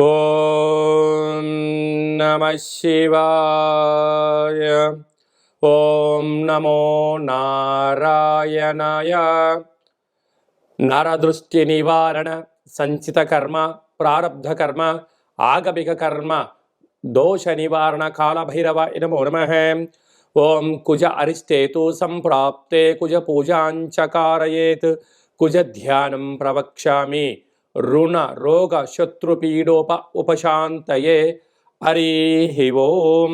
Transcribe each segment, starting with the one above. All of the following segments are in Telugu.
ॐ नमः शिवाय। ॐ नमो नारायणाय। नरदृष्टिनिवारण सञ्चितकर्म प्रारब्धकर्म आगमिककर्म दोषनिवारणकालभैरव नमो नमः। ॐ कुज अरिष्टेतु सम्प्राप्ते कुजपूजाञ्च कारयेत् कुजध्यानं प्रवक्ष्यामि। రుణ రోగ శత్రుపీడోప ఉపశాంతయే. హరి ఓం.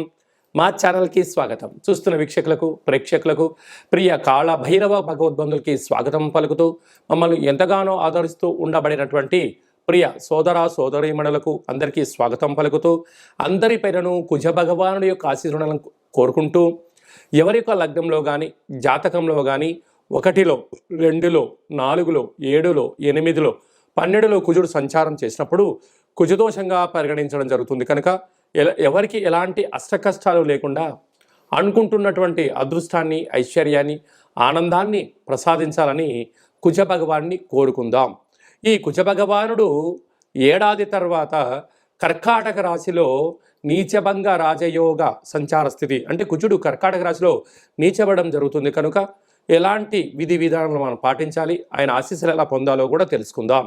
మా ఛానల్కి స్వాగతం. చూస్తున్న వీక్షకులకు ప్రేక్షకులకు ప్రియ కాళ భైరవ భగవద్బంధులకి స్వాగతం పలుకుతూ మమ్మల్ని ఎంతగానో ఆదరిస్తూ ఉండబడినటువంటి ప్రియ సోదర సోదరీమణులకు అందరికీ స్వాగతం పలుకుతూ అందరి పేరును కుజ భగవానుడి యొక్క ఆశీర్వణలను కోరుకుంటూ ఎవరి యొక్క లగ్నంలో కానీ జాతకంలో కానీ ఒకటిలో రెండులో నాలుగులో ఏడులో ఎనిమిదిలో పన్నెండులో కుజుడు సంచారం చేసినప్పుడు కుజదోషంగా పరిగణించడం జరుగుతుంది. కనుక ఎవరికి ఎలాంటి అష్టకష్టాలు లేకుండా అనుకుంటున్నటువంటి అదృష్టాన్ని ఐశ్వర్యాన్ని ఆనందాన్ని ప్రసాదించాలని కుజ భగవాన్ని కోరుకుందాం. ఈ కుజ భగవానుడు ఏడాది తర్వాత కర్కాటక రాశిలో నీచభంగ రాజయోగ సంచార స్థితి అంటే కుజుడు కర్కాటక రాశిలో నీచబడడం జరుగుతుంది. కనుక ఎలాంటి విధి విధానాలు మనం పాటించాలి ఆయన ఆశీస్సులు ఎలా పొందాలో కూడా తెలుసుకుందాం.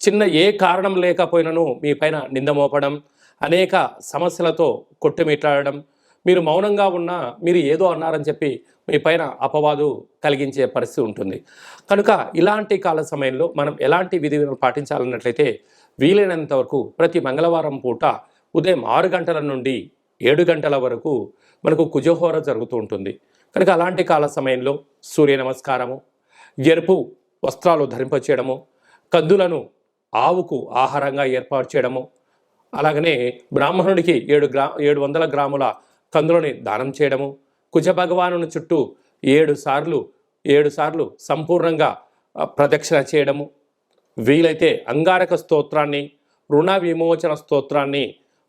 చిన్న ఏ కారణం లేకపోయినను మీ పైన నింద మోపడం అనేక సమస్యలతో కొట్టుమిట్లాడడం మీరు మౌనంగా ఉన్నా మీరు ఏదో అన్నారని చెప్పి మీ పైన అపవాదు కలిగించే పరిస్థితి ఉంటుంది. కనుక ఇలాంటి కాల సమయంలో మనం ఎలాంటి విధి పాటించాలన్నట్లయితే వీలైనంత వరకు ప్రతి మంగళవారం పూట ఉదయం ఆరు గంటల నుండి ఏడు గంటల వరకు మనకు కుజహోర జరుగుతూ ఉంటుంది. కనుక అలాంటి కాల సమయంలో సూర్య నమస్కారము ఎరుపు వస్త్రాలు ధరింపచేయడము కందులను ఆవుకు ఆహారంగా ఏర్పాటు చేయడము. అలాగనే బ్రాహ్మణుడికి ఏడు గ్రా ఏడు వందల గ్రాముల కందులని దానం చేయడము. కుజ భగవానుని చుట్టూ ఏడు సార్లు ఏడు సార్లు సంపూర్ణంగా ప్రదక్షిణ చేయడము. వీలైతే అంగారక స్తోత్రాన్ని రుణ విమోచన స్తోత్రాన్ని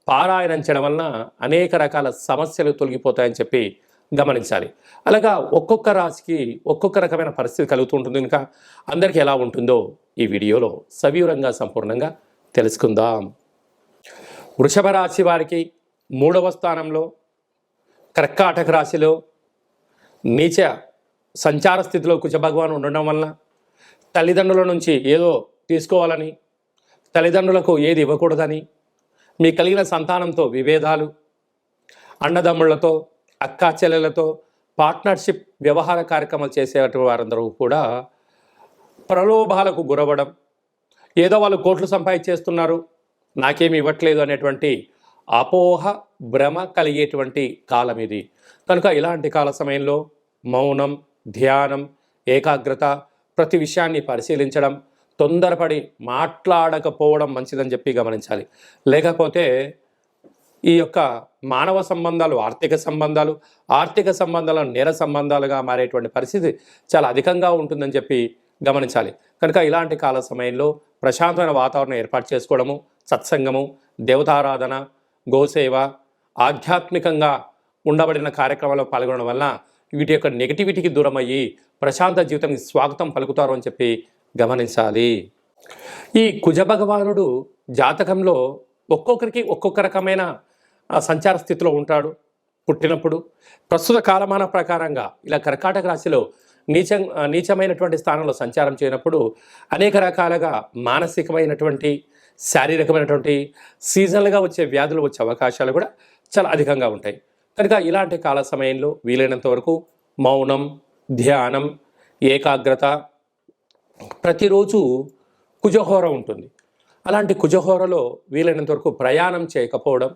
పారాయణం చేయడం వలన అనేక రకాల సమస్యలు తొలగిపోతాయని చెప్పి గమనించాలి. అలాగా ఒక్కొక్క రాశికి ఒక్కొక్క రకమైన పరిస్థితి కలుగుతూ ఉంటుంది కనుక అందరికీ ఎలా ఉంటుందో ఈ వీడియోలో సవివరంగా సంపూర్ణంగా తెలుసుకుందాం. వృషభ రాశి వారికి మూడవ స్థానంలో కర్కాటక రాశిలో నీచ సంచార స్థితిలో కుజ భగవాన్ ఉండడం వలన తల్లిదండ్రుల నుంచి ఏదో తీసుకోవాలని తల్లిదండ్రులకు ఏది ఇవ్వకూడదని మీ కలిగిన సంతానంతో విభేదాలు అన్నదమ్ముళ్ళతో అక్కా చెల్లెలతో పార్ట్నర్షిప్ వ్యవహార కార్యక్రమాలు చేసేటువంటి వారందరూ కూడా ప్రలోభాలకు గురవడం ఏదో వాళ్ళు కోట్లు సంపాదించేస్తున్నారు నాకేమి ఇవ్వట్లేదు అనేటువంటి అపోహ భ్రమ కలిగేటువంటి కాలం ఇది. కనుక ఇలాంటి కాల సమయంలో మౌనం ధ్యానం ఏకాగ్రత ప్రతి విషయాన్ని పరిశీలించడం తొందరపడి మాట్లాడకపోవడం మంచిదని చెప్పి గమనించాలి. లేకపోతే ఈ యొక్క మానవ సంబంధాలు ఆర్థిక సంబంధాలు ఆర్థిక సంబంధాలు నేర సంబంధాలుగా మారేటువంటి పరిస్థితి చాలా అధికంగా ఉంటుందని చెప్పి గమనించాలి. కనుక ఇలాంటి కాల సమయంలో ప్రశాంతమైన వాతావరణం ఏర్పాటు చేసుకోవడము సత్సంగము దేవతారాధన గోసేవ ఆధ్యాత్మికంగా ఉండబడిన కార్యక్రమాల్లో పాల్గొనడం వలన వీటి యొక్క నెగిటివిటీకి దూరం అయ్యి ప్రశాంత జీవితానికి స్వాగతం పలుకుతారు అని చెప్పి గమనించాలి. ఈ కుజ భగవానుడు జాతకంలో ఒక్కొక్కరికి ఒక్కొక్క రకమైన సంచార స్థితిలో ఉంటాడు. పుట్టినప్పుడు ప్రస్తుత కాలమాన ప్రకారంగా ఇలా కర్కాటక రాశిలో నీచ నీచమైనటువంటి స్థానంలో సంచారం చేయనప్పుడు అనేక రకాలుగా మానసికమైనటువంటి శారీరకమైనటువంటి సీజనల్గా వచ్చే వ్యాధులు వచ్చే అవకాశాలు కూడా చాలా అధికంగా ఉంటాయి. కనుక ఇలాంటి కాల సమయంలో వీలైనంత వరకు మౌనం ధ్యానం ఏకాగ్రత ప్రతిరోజు కుజహోర ఉంటుంది. అలాంటి కుజహోరలో వీలైనంత వరకు ప్రయాణం చేయకపోవడం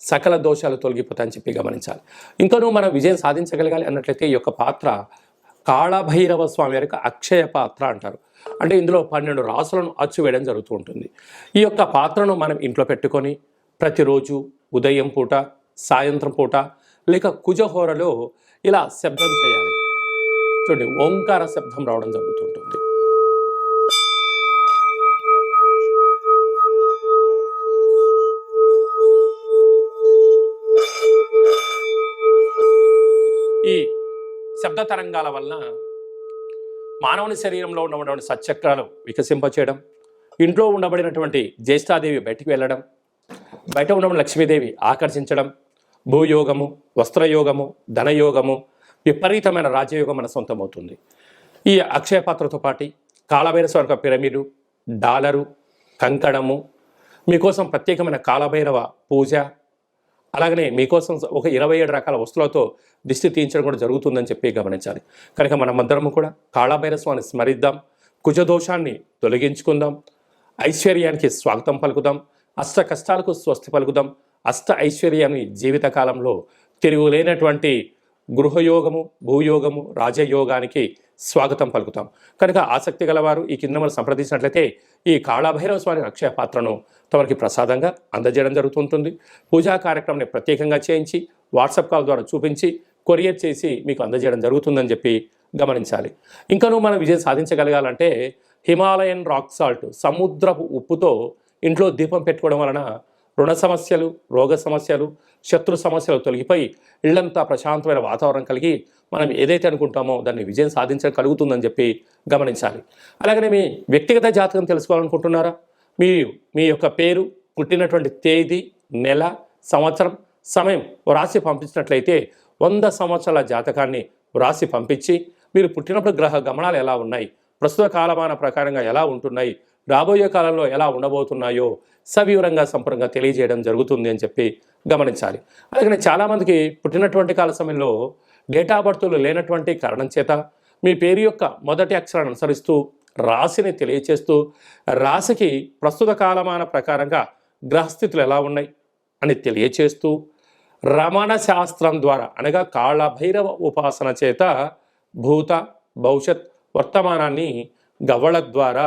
సకల దోషాలు తొలగిపోతాయని చెప్పి గమనించాలి. ఇంకనూ మనం విజయం సాధించగలగాలి అన్నట్లయితే ఈ యొక్క పాత్ర కాళభైరవ స్వామి వారికి అక్షయ పాత్ర అంటారు. అంటే ఇందులో పన్నెండు రాసులను అచ్చు వేయడం జరుగుతూ ఉంటుంది. ఈ యొక్క పాత్రను మనం ఇంట్లో పెట్టుకొని ప్రతిరోజు ఉదయం పూట సాయంత్రం పూట లేక కుజహోరలో ఇలా శబ్దం చేయాలి. చూడండి ఓంకార శబ్దం రావడం జరుగుతుంటుంది శబ్ద తరంగాల వలన మానవుని శరీరంలో ఉన్నటువంటి సచక్రాలు వికసింపచేయడం ఇంట్లో ఉండబడినటువంటి జ్యేష్ఠాదేవి బయటికి వెళ్ళడం బయట ఉన్న లక్ష్మీదేవి ఆకర్షించడం భూయోగము వస్త్రయోగము ధనయోగము విపరీతమైన రాజయోగం మన సొంతమవుతుంది. ఈ అక్షయ పాత్రతో పాటు కాళభైరవ పిరమిడు డాలరు కంకణము మీకోసం ప్రత్యేకమైన కాళభైరవ పూజ అలాగనే మీకోసం ఒక ఇరవై ఏడు రకాల వస్తువులతో దిష్టి తీయించడం కూడా జరుగుతుందని చెప్పి గమనించాలి. కనుక మనమందరము కూడా కాళభైరస్వాన్ని స్మరిద్దాం కుజదోషాన్ని తొలగించుకుందాం ఐశ్వర్యానికి స్వాగతం పలుకుదాం అష్ట కష్టాలకు స్వస్తి పలుకుదాం అష్ట ఐశ్వర్యాన్ని జీవితకాలంలో తిరుగులేనటువంటి గృహయోగము భూయోగము రాజయోగానికి స్వాగతం పలుకుతాం. కనుక ఆసక్తి గలవారు ఈ కింద మనం సంప్రదించినట్లయితే ఈ కాళాభైరవ స్వామి అక్షయ పాత్రను తమకి ప్రసాదంగా అందజేయడం జరుగుతుంటుంది. పూజా కార్యక్రమాన్ని ప్రత్యేకంగా చేయించి వాట్సాప్ కాల్ ద్వారా చూపించి కొరియర్ చేసి మీకు అందజేయడం జరుగుతుందని చెప్పి గమనించాలి. ఇంకనూ మనం విజయం సాధించగలగాలంటే హిమాలయన్ రాక్ సాల్ట్ సముద్రపు ఉప్పుతో ఇంట్లో దీపం పెట్టుకోవడం వలన రుణ సమస్యలు రోగ సమస్యలు శత్రు సమస్యలు తొలగిపోయి ఇళ్ళంతా ప్రశాంతమైన వాతావరణం కలిగి మనం ఏదైతే అనుకుంటామో దాన్ని విజయం సాధించడం కలుగుతుందని చెప్పి గమనించాలి. అలాగనే మీ వ్యక్తిగత జాతకం తెలుసుకోవాలనుకుంటున్నారా? మీ మీ యొక్క పేరు పుట్టినటువంటి తేదీ నెల సంవత్సరం సమయం వ్రాసి పంపించినట్లయితే వంద సంవత్సరాల జాతకాన్ని వ్రాసి పంపించి మీరు పుట్టినప్పుడు గ్రహ గమనాలు ఎలా ఉన్నాయి? ప్రస్తుత కాలమాన ప్రకారంగా ఎలా ఉంటున్నాయి? రాబోయే కాలంలో ఎలా ఉండబోతున్నాయో సవివరంగా సంపూర్ణంగా తెలియజేయడం జరుగుతుంది అని చెప్పి గమనించాలి. అలాగే చాలామందికి పుట్టినటువంటి కాల సమయంలో డేటా బర్త్లు లేనటువంటి కారణం చేత మీ పేరు యొక్క మొదటి అక్షరాన్ని అనుసరిస్తూ రాశిని తెలియచేస్తూ రాశికి ప్రస్తుత కాలమాన ప్రకారంగా గ్రహస్థితులు ఎలా ఉన్నాయి అని తెలియచేస్తూ రమణ శాస్త్రం ద్వారా అనగా కాళభైరవ ఉపాసన చేత భూత భవిష్యత్ వర్తమానాన్ని గవళ ద్వారా